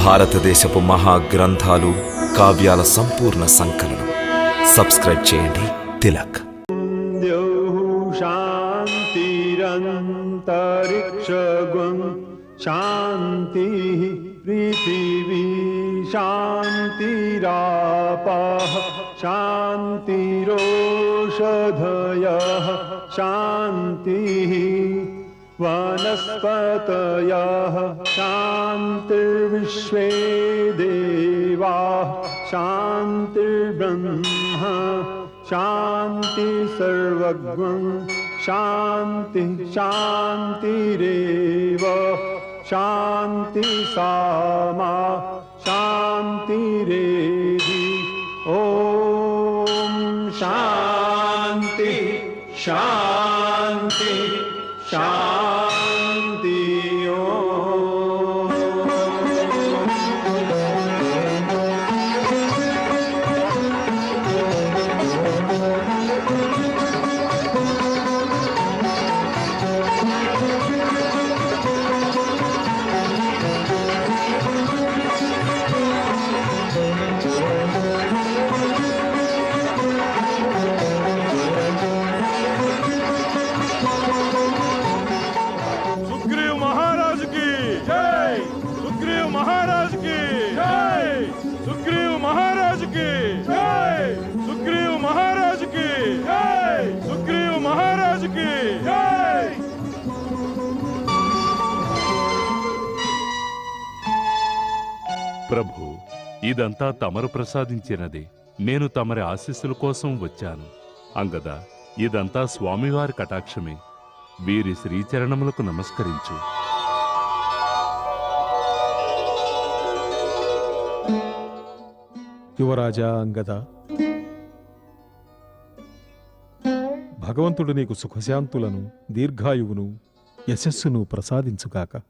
భారతదేశపు మహా గ్రంథాలు కావ్యాల సంపూర్ణ సంకలనం. సబ్స్క్రైబ్ చేయండి. తిలక్. శాంతిరంతరిక్షం శాంతి పృథివీ శాంతిరాప శాంతిరోషధయ శాంతి वनस्पतयः शान्तिर्विश्वे देवाः शान्तिर्ब्रह्म शान्ति सर्वज्ञं शान्ति शान्तिरेव शान्ति सामा शान्तिरेधि। ॐ शान्ति शान्ति। ఇదంతా తమరు ప్రసాదించినదే. నేను తమరి ఆశీస్సుల కోసం వచ్చాను. అంగద ఇదంతా స్వామివారి కటాక్షమే. వీరి శ్రీచరణములకు నమస్కరించు. యువరాజా అంగద. భగవంతుడు నీకు సుఖశాంతులను దీర్ఘాయువును యశస్సును ప్రసాదించుగాక.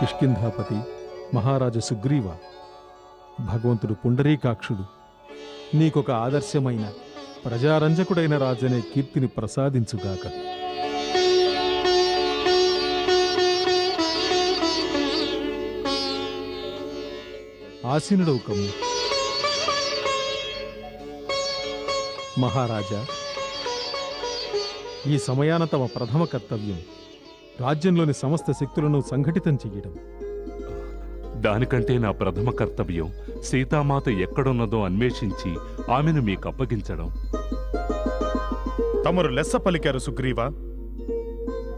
కిష్కింధాపతి మహారాజు సుగ్రీవ భగవంతుడు పుండరీకాక్షుడు నీకొక ఆదర్శమైన ప్రజారంజకుడైన రాజనే కీర్తిని ప్రసాదించుగాక. ఆసీనుడవు కమ్ము. మహారాజా ఈ సమయాన తమ ప్రథమ కర్తవ్యం రాజ్యంలోని సమస్త శక్తులను సంఘటితం చెయ్యడం దానికంటే నా ప్రథమ కర్తవ్యం సీతామాత ఎక్కడున్నదో అన్వేషించి ఆమెను మీకు అప్పగించడం. తమరు లెస్స పలికారు సుగ్రీవ?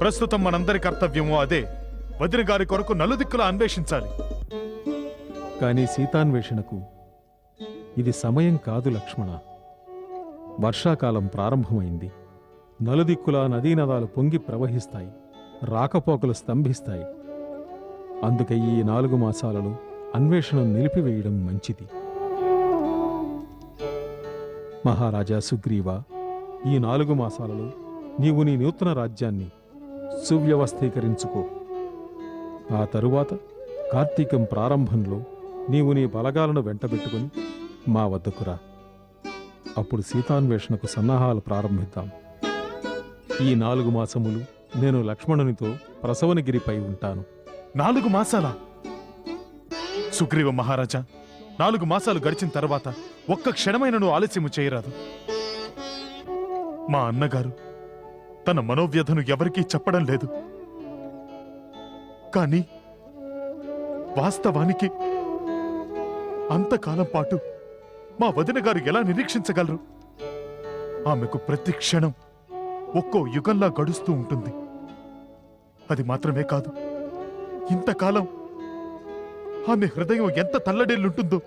ప్రస్తుతం మనందరి కర్తవ్యము అదే. వదిన గారి కొరకు నలుదిక్కులా అన్వేషించాలి. కానీ సీతాన్వేషణకు ఇది సమయం కాదు లక్ష్మణ. వర్షాకాలం ప్రారంభమైంది. నలుదిక్కులా నదీనదాలు పొంగి ప్రవహిస్తాయి. రాకపోకలు స్తంభిస్తాయి. అందుకే ఈ నాలుగు మాసాలలో అన్వేషణ నిలిపివేయడం మంచిది. మహారాజా సుగ్రీవ ఈ నాలుగు మాసాలలో నీవు నీ నూతన రాజ్యాన్ని సువ్యవస్థీకరించుకో. ఆ తరువాత కార్తీకం ప్రారంభంలో నీవు నీ బలగాలను వెంటబెట్టుకుని మా వద్దకు రా. అప్పుడు సీతాన్వేషణకు సన్నాహాలు ప్రారంభిద్దాం. ఈ నాలుగు మాసములు నేను లక్ష్మణునితో ప్రసవనగిరిపై ఉంటాను. నాలుగు మాసాల. సుగ్రీవ మహారాజా నాలుగు మాసాలు గడిచిన తర్వాత ఒక్క క్షణమైనను ఆలస్యము చేయరాదు. మా అన్నగారు తన మనోవ్యధను ఎవరికీ చెప్పడం లేదు. కానీ వాస్తవానికి అంతకాలం పాటు మా వదిన గారు ఎలా నిరీక్షించగలరు? ఆమెకు ప్రతి క్షణం ఒక్కో యుగంలా గడుస్తూ ఉంటుంది. అది మాత్రమే కాదు. ఇంతకాలం ఆమె హృదయం ఎంత తల్లడిల్లుంటుందో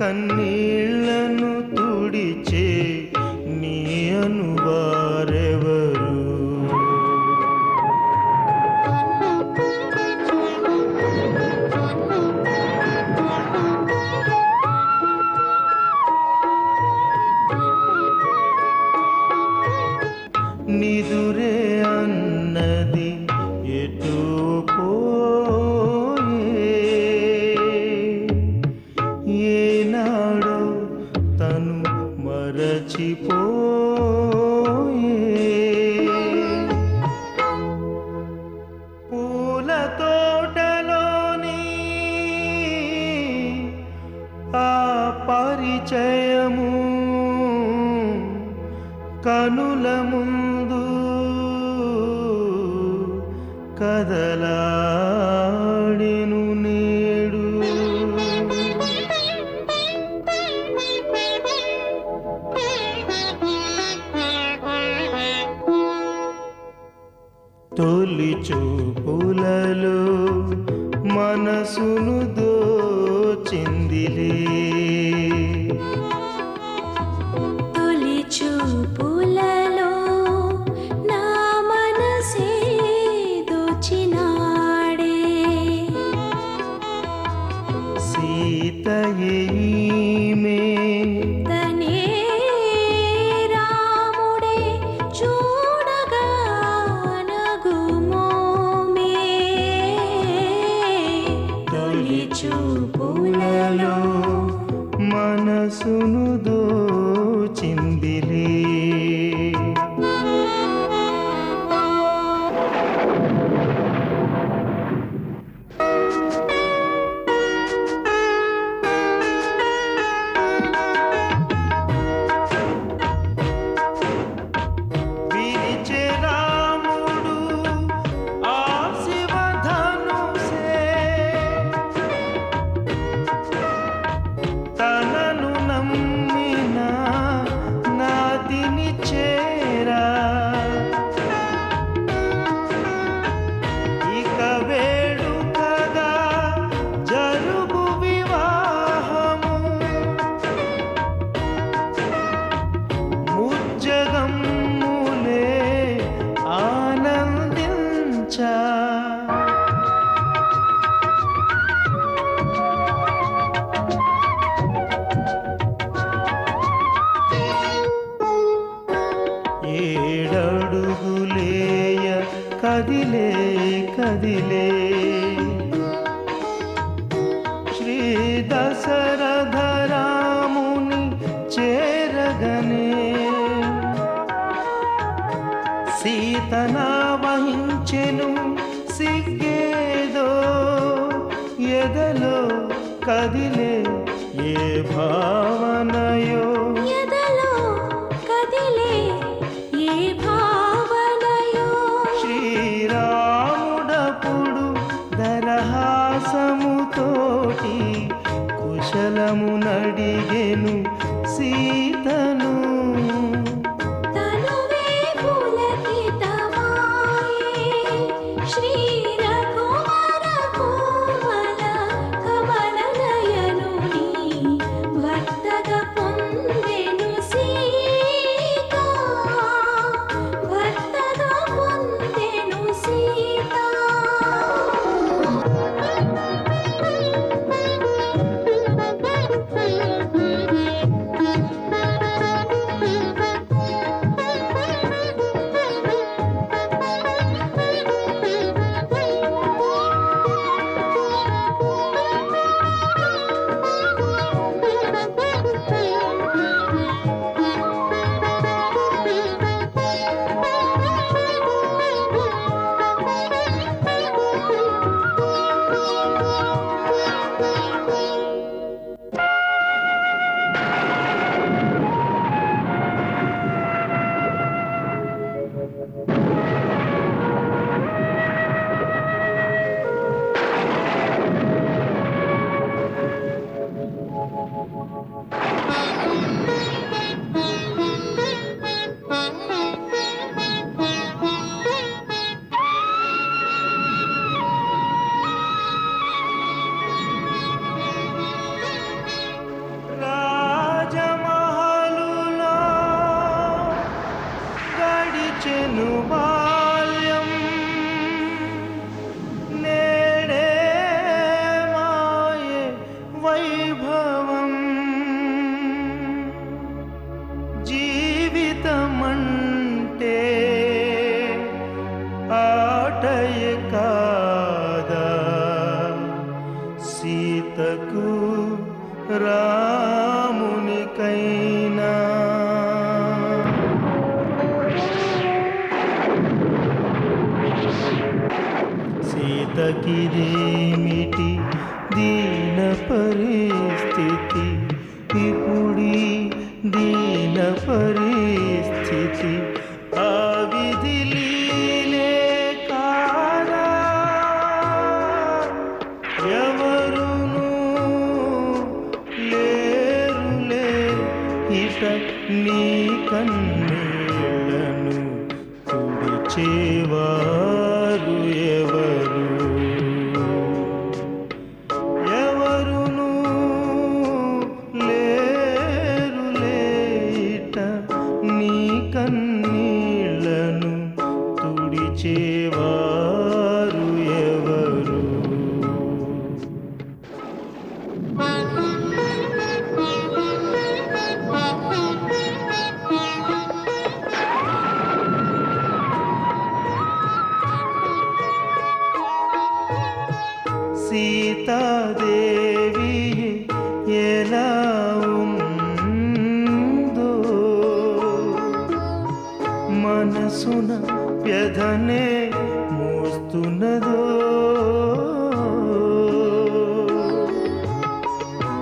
కన్నీళ్ళను తుడిచి కనుల ముందు ఎదలో కదిలే ఏ భావనయో? ఎదలో కదిలే ఏ భావనయో? శ్రీరాముడపుడు దరహాసముతోటి కుశలము నడిగెను సీ వచ్చెనువా என்ன பரிசு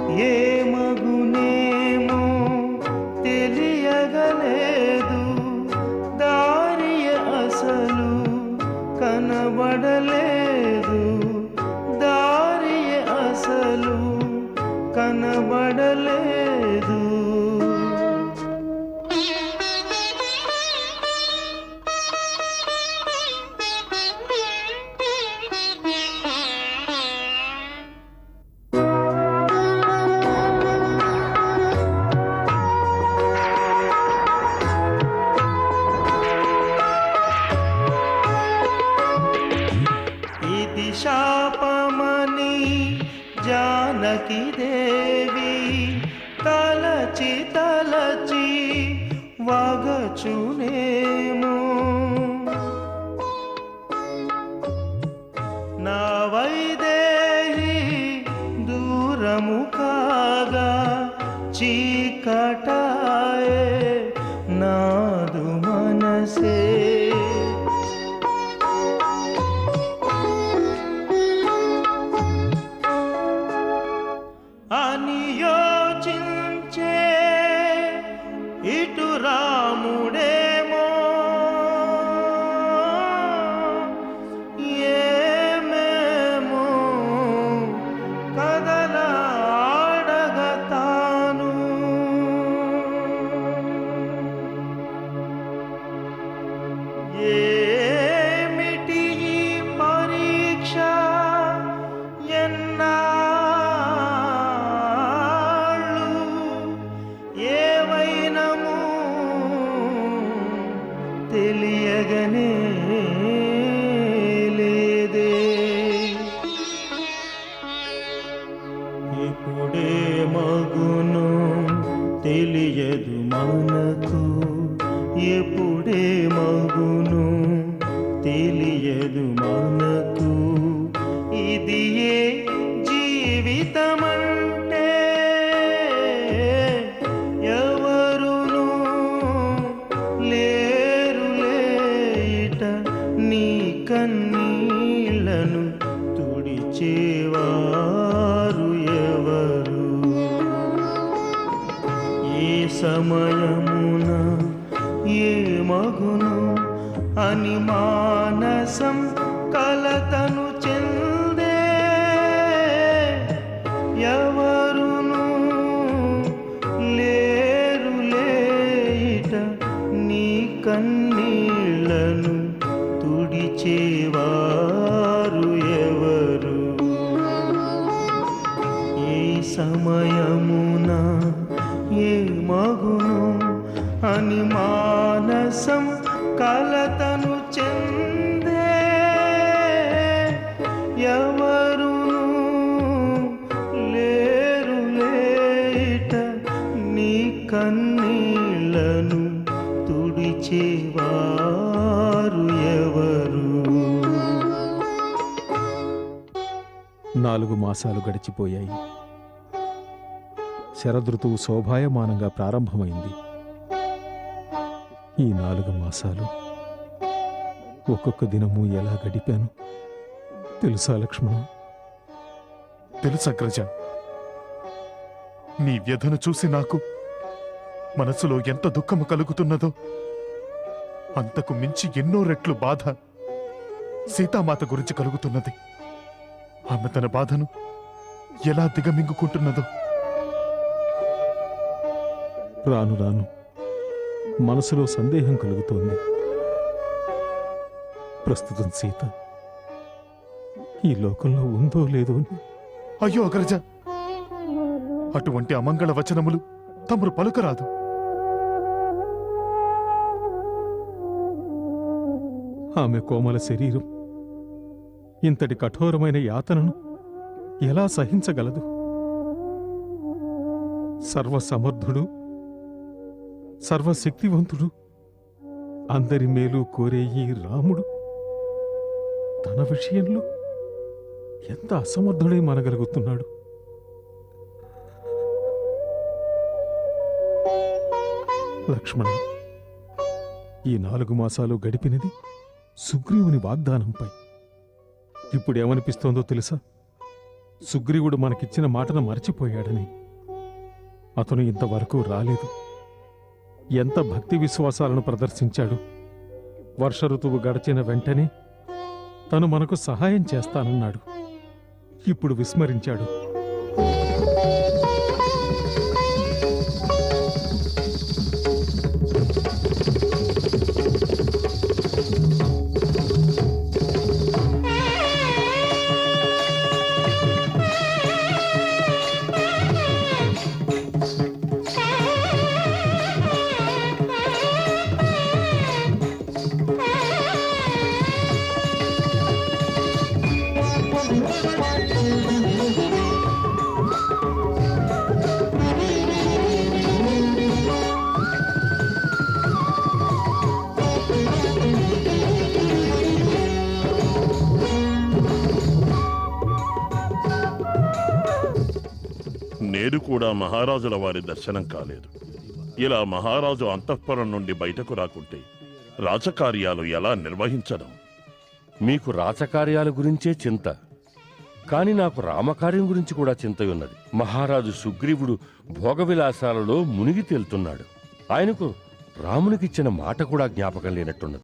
ye man. మనకిదే సమయమున ఏ మగును అని మానసం కలతను ఎవరును లేరు లేట నీ కన్నీళ్ళను తుడిచేవారు ఎవరు? నాలుగు మాసాలు గడిచిపోయాయి. శరదృతువు శోభాయమానంగా ప్రారంభమైంది. ఈ నాలుగు మాసాలు ఒక్కొక్క దినము ఎలా గడిపాను? తెలుసా లక్ష్మణ? తెలుసా అగ్రజ నీ వ్యధను చూసి నాకు మనసులో ఎంత దుఃఖము కలుగుతున్నదో అంతకు మించి ఎన్నో రెట్లు బాధ సీతామాత గురించి కలుగుతున్నది. ఆమె తన బాధను ఎలా దిగమింగుకుంటున్నదో. రాను రాను మనసులో సందేహం కలుగుతోంది. ప్రస్తుతం సీత ఈ లోకంలో ఉందో లేదో అయ్యో అగ్రజ! అటువంటి అమంగళ వచనములు తమరు పలుకరాదు. ఆమె కోమల శరీరం ఇంతటి కఠోరమైన యాతనను ఎలా సహించగలదు? సర్వసమర్థుడు సర్వశక్తివంతుడు అందరి మేలు కోరే ఈ రాముడు తన విషయంలో ఎంత అసమర్థుడై మనగలుగుతున్నాడు? లక్ష్మణ ఈ నాలుగు మాసాలు గడిపినది సుగ్రీవుని వాగ్దానంపై. ఇప్పుడు ఏమనిపిస్తోందో తెలుసా? సుగ్రీవుడు మనకిచ్చిన మాటను మరచిపోయాడని. అతను ఇంతవరకు రాలేదు. ఎంత భక్తి విశ్వాసాలను ప్రదర్శించాడు. వర్ష ఋతువు గడిచిన వెంటనే తను మనకు సహాయం చేస్తానన్నాడు. ఇప్పుడు విస్మరించాడు. కూడా మహారాజుల వారి దర్శనం కాలేదు. ఇలా మహారాజు అంతఃపురం నుండి బయటకు రాకుంటే రాజకార్యాలు ఎలా నిర్వహించడం? మీకు రాచకార్యాల గురించే చింత. కాని నాకు రామకార్యం గురించి కూడా చింతయున్నది. మహారాజు సుగ్రీవుడు భోగవిలాసాలలో మునిగి తేలుతున్నాడు. ఆయనకు రామునికిచ్చిన మాట కూడా జ్ఞాపకం లేనట్టున్నది.